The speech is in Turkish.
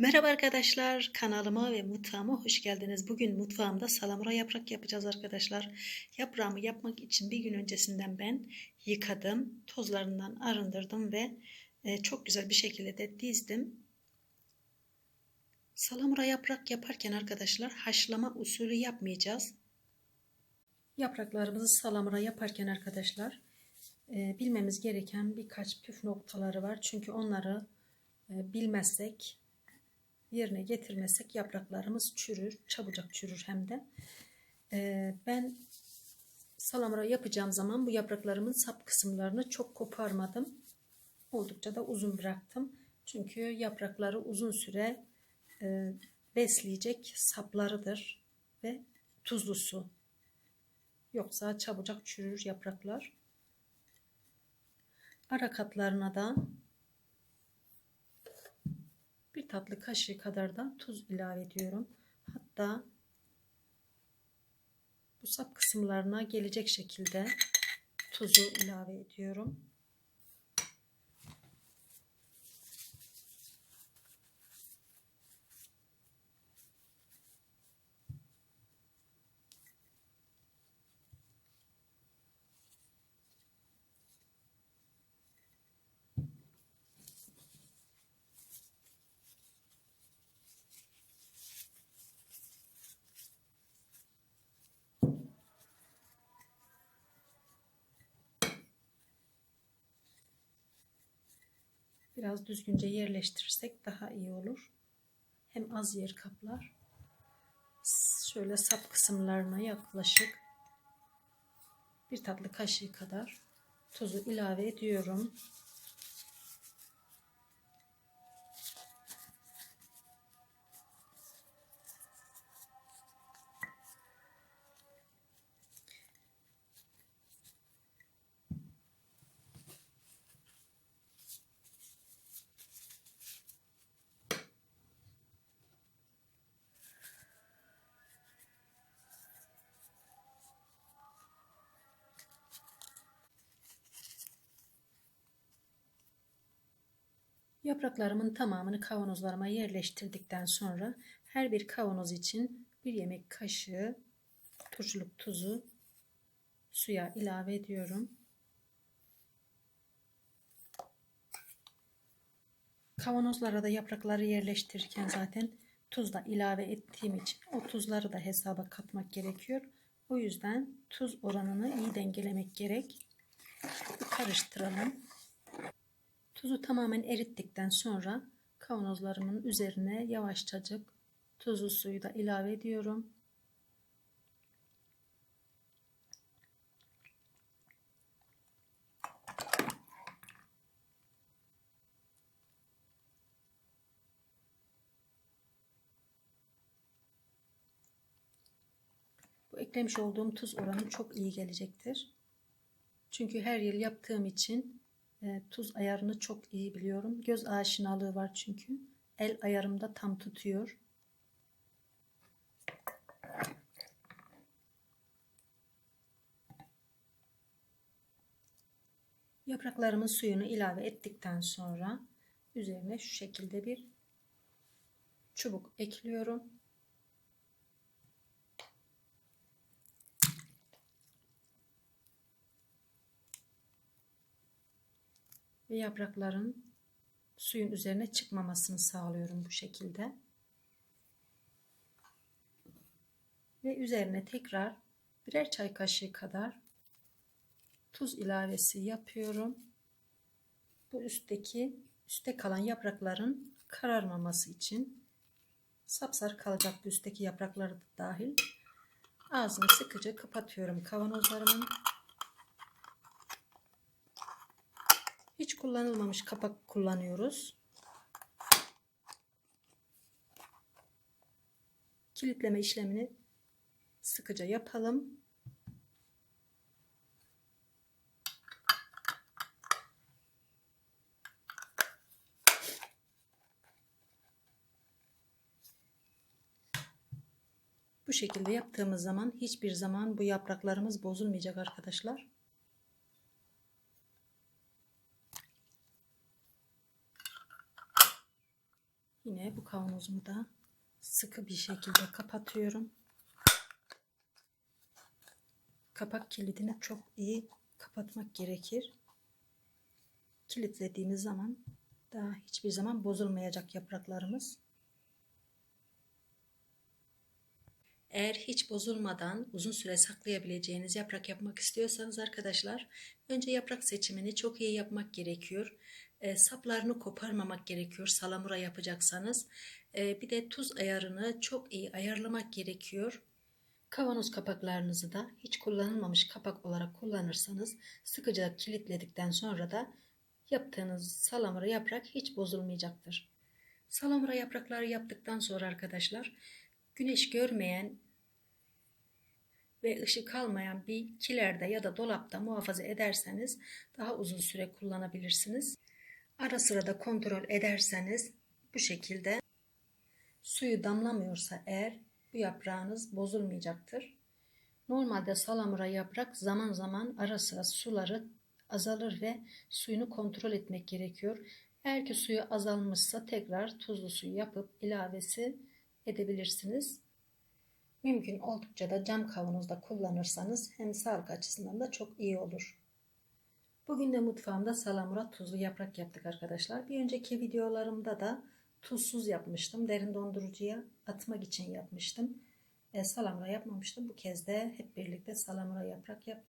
Merhaba arkadaşlar, kanalıma ve mutfağıma hoş geldiniz. Bugün mutfağımda salamura yaprak yapacağız arkadaşlar. Yaprağımı yapmak için bir gün öncesinden ben yıkadım, tozlarından arındırdım ve e, çok güzel bir şekilde de dizdim. Salamura yaprak yaparken arkadaşlar haşlama usulü yapmayacağız. Yapraklarımızı salamura yaparken arkadaşlar e, bilmemiz gereken birkaç püf noktaları var. Çünkü onları e, bilmezsek yerine getirmesek yapraklarımız çürür. Çabucak çürür hem de. Ee, ben salamura yapacağım zaman bu yapraklarımın sap kısımlarını çok koparmadım. Oldukça da uzun bıraktım. Çünkü yaprakları uzun süre e, besleyecek saplarıdır ve tuzlu su. Yoksa çabucak çürür yapraklar. Ara katlarına da bir tatlı kaşığı kadar da tuz ilave ediyorum. Hatta bu sap kısımlarına gelecek şekilde tuzu ilave ediyorum. Biraz düzgünce yerleştirirsek daha iyi olur. Hem az yer kaplar. Şöyle sap kısımlarına yaklaşık bir tatlı kaşığı kadar tuzu ilave ediyorum. Yapraklarımın tamamını kavanozlarıma yerleştirdikten sonra her bir kavanoz için bir yemek kaşığı turşuluk tuzu suya ilave ediyorum. Kavanozlara da yaprakları yerleştirirken zaten tuz da ilave ettiğim için o tuzları da hesaba katmak gerekiyor. O yüzden tuz oranını iyi dengelemek gerek. Karıştıralım. Tuzu tamamen erittikten sonra kavanozlarımın üzerine yavaşçacık tuzlu suyu da ilave ediyorum. Bu eklemiş olduğum tuz oranı çok iyi gelecektir. Çünkü her yıl yaptığım için e, tuz ayarını çok iyi biliyorum. Göz aşinalığı var çünkü. El ayarımda tam tutuyor. Yapraklarımın suyunu ilave ettikten sonra üzerine şu şekilde bir çubuk ekliyorum. Ve yaprakların suyun üzerine çıkmamasını sağlıyorum bu şekilde. Ve üzerine tekrar birer çay kaşığı kadar tuz ilavesi yapıyorum. Bu üstteki üstte kalan yaprakların kararmaması için sapsarı kalacak üstteki yaprakları da dahil. Ağzını sıkıca kapatıyorum kavanozlarımın. Hiç kullanılmamış kapak kullanıyoruz. Kilitleme işlemini sıkıca yapalım. Bu şekilde yaptığımız zaman hiçbir zaman bu yapraklarımız bozulmayacak arkadaşlar. Yine bu kavanozumu da sıkı bir şekilde kapatıyorum. Kapak kilidini çok iyi kapatmak gerekir. Kilitlediğimiz zaman daha hiçbir zaman bozulmayacak yapraklarımız. Eğer hiç bozulmadan uzun süre saklayabileceğiniz yaprak yapmak istiyorsanız arkadaşlar önce yaprak seçimini çok iyi yapmak gerekiyor. E, saplarını koparmamak gerekiyor salamura yapacaksanız. E, bir de tuz ayarını çok iyi ayarlamak gerekiyor. Kavanoz kapaklarınızı da hiç kullanılmamış kapak olarak kullanırsanız sıkıca kilitledikten sonra da yaptığınız salamura yaprak hiç bozulmayacaktır. Salamura yaprakları yaptıktan sonra arkadaşlar güneş görmeyen ve ışık almayan bir kilerde ya da dolapta muhafaza ederseniz daha uzun süre kullanabilirsiniz. Ara sıra da kontrol ederseniz bu şekilde suyu damlamıyorsa eğer bu yaprağınız bozulmayacaktır. Normalde salamura yaprak zaman zaman ara sıra suları azalır ve suyunu kontrol etmek gerekiyor. Eğer ki suyu azalmışsa tekrar tuzlu suyu yapıp ilavesi edebilirsiniz. Mümkün oldukça da cam kavanozda kullanırsanız hem sağlık açısından da çok iyi olur. Bugün de mutfağımda salamura tuzlu yaprak yaptık arkadaşlar. Bir önceki videolarımda da tuzsuz yapmıştım. Derin dondurucuya atmak için yapmıştım. E, salamura yapmamıştım. Bu kez de hep birlikte salamura yaprak yaptık.